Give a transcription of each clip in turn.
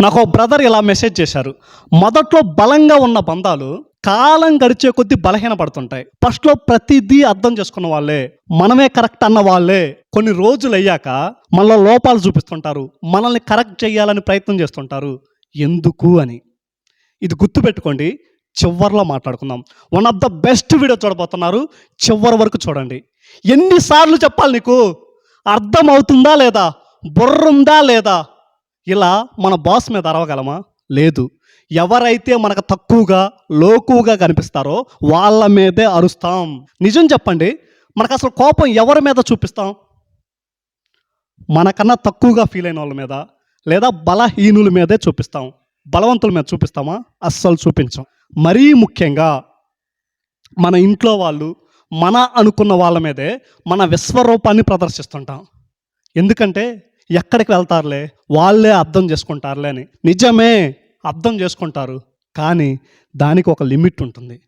నాకు ఒక బ్రదర్ ఇలా మెసేజ్ చేశారు. మొదట్లో బలంగా ఉన్న బంధాలు కాలం గడిచే కొద్దీ బలహీన పడుతుంటాయి ఫస్ట్లో ప్రతిదీ అర్థం చేసుకున్న వాళ్ళే మనమే కరెక్ట్ అన్న వాళ్ళే. కొన్ని రోజులు అయ్యాక మనలో లోపాలు చూపిస్తుంటారు. మనల్ని కరెక్ట్ చేయాలని ప్రయత్నం చేస్తుంటారు. ఎందుకు అని. ఇది గుర్తుపెట్టుకోండి చివర్లో మాట్లాడుకుందాం. One of the best video చూడబోతున్నారు. చివరి వరకు చూడండి. ఎన్నిసార్లు చెప్పాలి నీకు? అర్థం అవుతుందా లేదా? బుర్ర ఉందా లేదా? ఇలా మన బాస్ మీద అరవగలమా? లేదు. ఎవరైతే మనకు తక్కువగా లోకువగా కనిపిస్తారో వాళ్ళ మీదే అరుస్తాం. నిజం చెప్పండి. మనకు అసలు కోపం ఎవరి మీద చూపిస్తాం? మనకన్నా తక్కువగా ఫీల్ అయిన వాళ్ళ మీద లేదా బలహీనుల మీదే చూపిస్తాం. బలవంతుల మీద చూపిస్తామా? అస్సలు చూపించాం. మరీ ముఖ్యంగా మన ఇంట్లో వాళ్ళు మన అనుకున్న వాళ్ళ మీదే మన విశ్వరూపాన్ని ప్రదర్శిస్తుంటాం. ఎందుకంటే ఎక్కడికి వెళ్తారులే? వాళ్ళే అర్థం చేసుకుంటారులే అని. నిజమే అర్థం చేసుకుంటారు. కానీ దానికి ఒక లిమిట్ ఉంటుంది.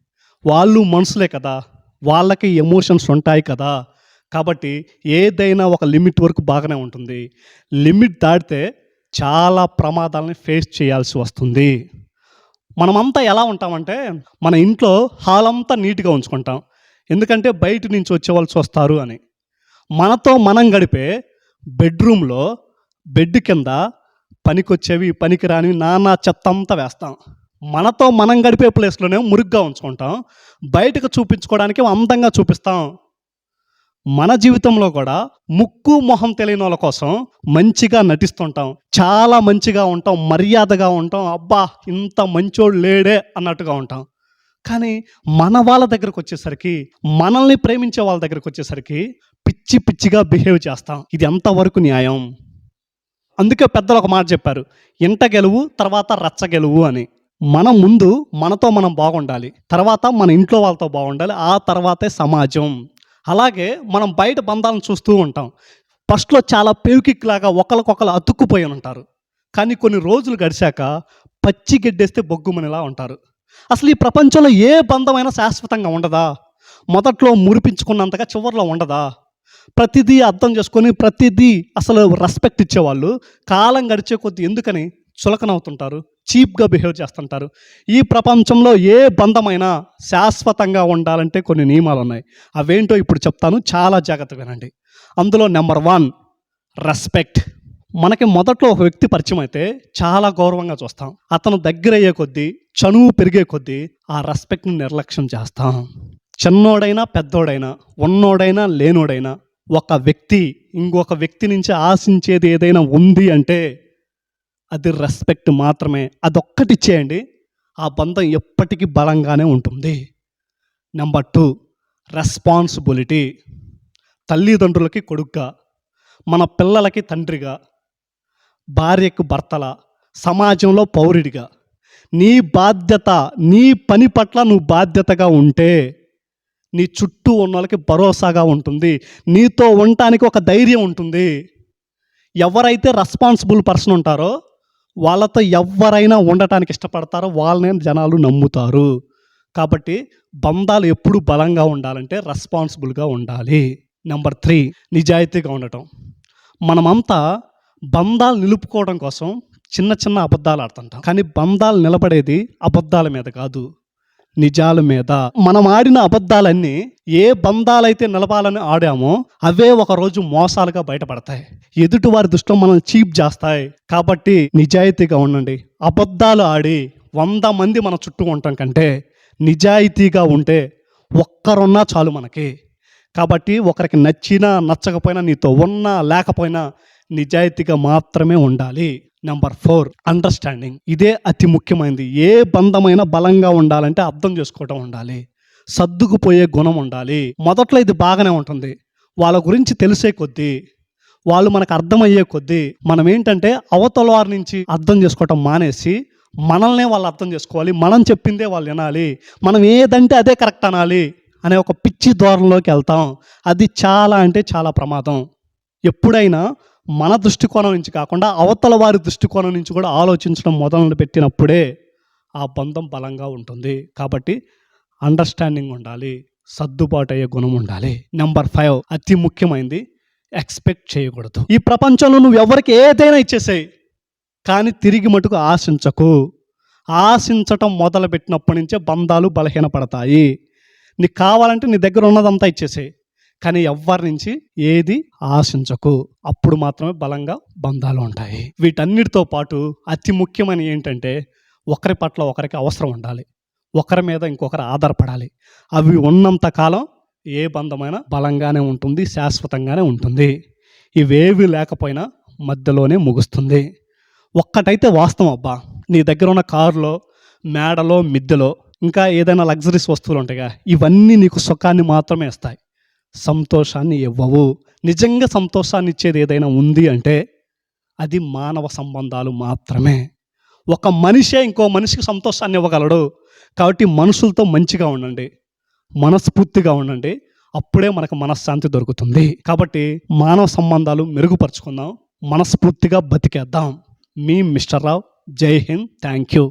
వాళ్ళు మనుషులే కదా. వాళ్ళకి ఎమోషన్స్ ఉంటాయి కదా. కాబట్టి ఏదైనా ఒక లిమిట్ వరకు బాగానే ఉంటుంది. లిమిట్ దాటితే చాలా ప్రమాదాలని ఫేస్ చేయాల్సి వస్తుంది. మనమంతా ఎలా ఉంటామంటే మన ఇంట్లో హాల్ అంతా నీట్గా ఉంచుకుంటాం. ఎందుకంటే బయట నుంచి వచ్చే వాళ్ళు వస్తారు అని. మనతో మనం గడిపే బెడ్రూమ్లో బెడ్ కింద పనికొచ్చేవి పనికిరానివి నానా చెత్త అంతా వేస్తాం. మనతో మనం గడిపే ప్లేస్లోనే మురుగ్గా ఉంచుకుంటాం. బయటకు చూపించుకోవడానికి అందంగా చూపిస్తాం. మన జీవితంలో కూడా ముక్కు మొహం తెలియని వాళ్ళ కోసం మంచిగా నటిస్తుంటాం. చాలా మంచిగా ఉంటాం. మర్యాదగా ఉంటాం. అబ్బా ఇంత మంచోడు లేడే అన్నట్టుగా ఉంటాం. కానీ మన వాళ్ళ దగ్గరకు వచ్చేసరికి మనల్ని ప్రేమించే వాళ్ళ దగ్గరకు వచ్చేసరికి పిచ్చి పిచ్చిగా బిహేవ్ చేస్తాం. ఇది ఎంతవరకు న్యాయం? అందుకే పెద్దలు ఒక మాట చెప్పారు ఇంట గెలువు తర్వాత రచ్చ గెలువు అని. మనం ముందు మనతో మనం బాగుండాలి తర్వాత మన ఇంట్లో వాళ్ళతో బాగుండాలి ఆ తర్వాతే సమాజం. అలాగే మనం బయట బంధాలను చూస్తూ ఉంటాం. ఫస్ట్లో చాలా పేవికిక్ లాగా ఒకరికొకరు అతుక్కుపోయి ఉంటారు. కానీ కొన్ని రోజులు గడిచాక పచ్చి గెడ్డేస్తే బొగ్గుమనిలా ఉంటారు. అసలు ఈ ప్రపంచంలో ఏ బంధమైనా శాశ్వతంగా ఉండదా? మొదట్లో మురిపించుకున్నంతగా చివరిలో ఉండదా? ప్రతిదీ అర్థం చేసుకొని ప్రతిదీ అసలు రెస్పెక్ట్ ఇచ్చేవాళ్ళు. కాలం గడిచే కొద్దీ ఎందుకని? చులకనవుతుంటారు చీప్గా బిహేవ్ చేస్తుంటారు. ఈ ప్రపంచంలో ఏ బంధమైనా శాశ్వతంగా ఉండాలంటే కొన్ని నియమాలు ఉన్నాయి అవేంటో ఇప్పుడు చెప్తాను చాలా జాగ్రత్త వినండి అందులో నెంబర్ వన్ రెస్పెక్ట్ మనకి మొదట్లో ఒక వ్యక్తి పరిచయం అయితే చాలా గౌరవంగా చూస్తాం. అతను దగ్గర అయ్యే కొద్దీ చనువు పెరిగే కొద్దీ ఆ రెస్పెక్ట్ని నిర్లక్ష్యం చేస్తాం. చిన్నోడైనా పెద్దోడైనా ఉన్నోడైనా లేనోడైనా ఒక వ్యక్తి ఇంకొక వ్యక్తి నుంచి ఆశించేది ఏదైనా ఉంది అంటే అది రెస్పెక్ట్ మాత్రమే. అదొక్కటి ఇచ్చేయండి. ఆ బంధం ఎప్పటికీ బలంగానే ఉంటుంది. నెంబర్ టూ రెస్పాన్సిబిలిటీ తల్లిదండ్రులకి కొడుగ్గా మన పిల్లలకి తండ్రిగా భార్యకు భర్తల సమాజంలో పౌరుడిగా. నీ బాధ్యత నీ పని పట్ల నువ్వు బాధ్యతగా ఉంటే నీ చుట్టూ ఉన్న వాళ్ళకి భరోసాగా ఉంటుంది. నీతో ఉండటానికి ఒక ధైర్యం ఉంటుంది. ఎవరైతే రెస్పాన్సిబుల్ పర్సన్ ఉంటారో వాళ్ళతో ఎవరైనా ఉండటానికి ఇష్టపడతారో వాళ్ళనే జనాలు నమ్ముతారు. కాబట్టి బంధాలు ఎప్పుడు బలంగా ఉండాలంటే రెస్పాన్సిబుల్గా ఉండాలి. నెంబర్ త్రీ నిజాయితీగా ఉండటం. మనమంతా బంధాలు నిలుపుకోవడం కోసం చిన్న చిన్న అబద్ధాలు ఆడుతుంటాం. కానీ బంధాలు నిలబడేది అబద్ధాల మీద కాదు. నిజాల మీద. మనం ఆడిన అబద్ధాలన్నీ ఏ బంధాలైతే నిలపాలని ఆడామో అవే ఒక రోజు మోసాలుగా బయటపడతాయి. ఎదుటి వారి దృష్టిలో మనల్ని చీప్ చేస్తాయి. కాబట్టి నిజాయితీగా ఉండండి. అబద్ధాలు ఆడి వంద మంది మన చుట్టూ ఉండటం కంటే నిజాయితీగా ఉంటే ఒక్కరున్నా చాలు మనకి. కాబట్టి ఒకరికి నచ్చినా నచ్చకపోయినా నీతో ఉన్నా లేకపోయినా నిజాయితీగా మాత్రమే ఉండాలి. నెంబర్ ఫోర్ అండర్స్టాండింగ్ ఇదే అతి ముఖ్యమైనది. ఏ బంధమైనా బలంగా ఉండాలంటే అర్థం చేసుకోవటం ఉండాలి. సర్దుకుపోయే గుణం ఉండాలి. మొదట్లో ఇది బాగానే ఉంటుంది. వాళ్ళ గురించి తెలిసే కొద్దీ వాళ్ళు మనకు అర్థమయ్యే కొద్దీ మనం ఏంటంటే అవతల వారి నుంచి అర్థం చేసుకోవటం మానేసి మనల్నే వాళ్ళు అర్థం చేసుకోవాలి. మనం చెప్పిందే వాళ్ళు వినాలి. మనం ఏదంటే అదే కరెక్ట్ అనాలి అనే ఒక పిచ్చి ధోరణిలోకి వెళ్తాం. అది చాలా అంటే చాలా ప్రమాదం. ఎప్పుడైనా మన దృష్టికోణం నుంచి కాకుండా అవతల వారి దృష్టికోణం నుంచి కూడా ఆలోచించడం మొదలు పెట్టినప్పుడే ఆ బంధం బలంగా ఉంటుంది. కాబట్టి అండర్స్టాండింగ్ ఉండాలి సర్దుబాటు అయ్యే గుణం ఉండాలి. నెంబర్ ఫైవ్ అతి ముఖ్యమైనది ఎక్స్పెక్ట్ చేయకూడదు. ఈ ప్రపంచంలో నువ్వు ఎవరికి ఏదైనా ఇచ్చేసాయి కానీ తిరిగి మటుకు ఆశించకు. ఆశించటం మొదలుపెట్టినప్పటి నుంచే బంధాలు బలహీనపడతాయి. నీకు కావాలంటే నీ దగ్గర ఉన్నదంతా ఇచ్చేసే కానీ ఎవ్వరి నుంచి ఏది ఆశించకు. అప్పుడు మాత్రమే బలంగా బంధాలు ఉంటాయి. వీటన్నిటితో పాటు అతి ముఖ్యమైన ఏంటంటే ఒకరి పట్ల ఒకరికి అవసరం ఉండాలి. ఒకరి మీద ఇంకొకరు ఆధారపడాలి. అవి ఉన్నంత కాలం ఏ బంధమైనా బలంగానే ఉంటుంది శాశ్వతంగానే ఉంటుంది. ఇవేవి లేకపోయినా మధ్యలోనే ముగుస్తుంది. ఒక్కటైతే వాస్తవం అబ్బా. నీ దగ్గర ఉన్న కారులో మేడలో మిద్దెలో ఇంకా ఏదైనా లగ్జరీస్ వస్తువులు ఉంటాయిగా. ఇవన్నీ నీకు సుఖాన్ని మాత్రమే ఇస్తాయి. సంతోషాన్ని ఇవ్వవు. నిజంగా సంతోషాన్ని ఇచ్చేది ఏదైనా ఉంది అంటే అది మానవ సంబంధాలు మాత్రమే. ఒక మనిషే ఇంకో మనిషికి సంతోషాన్ని ఇవ్వగలడు కాబట్టి మనుషులతో మంచిగా ఉండండి. మనస్ఫూర్తిగా ఉండండి. అప్పుడే మనకు మనశ్శాంతి దొరుకుతుంది. కాబట్టి మానవ సంబంధాలు మెరుగుపరుచుకుందాం. మనస్ఫూర్తిగా బతికేద్దాం. మీ మిస్టర్ రావు. జై హింద్. Thank you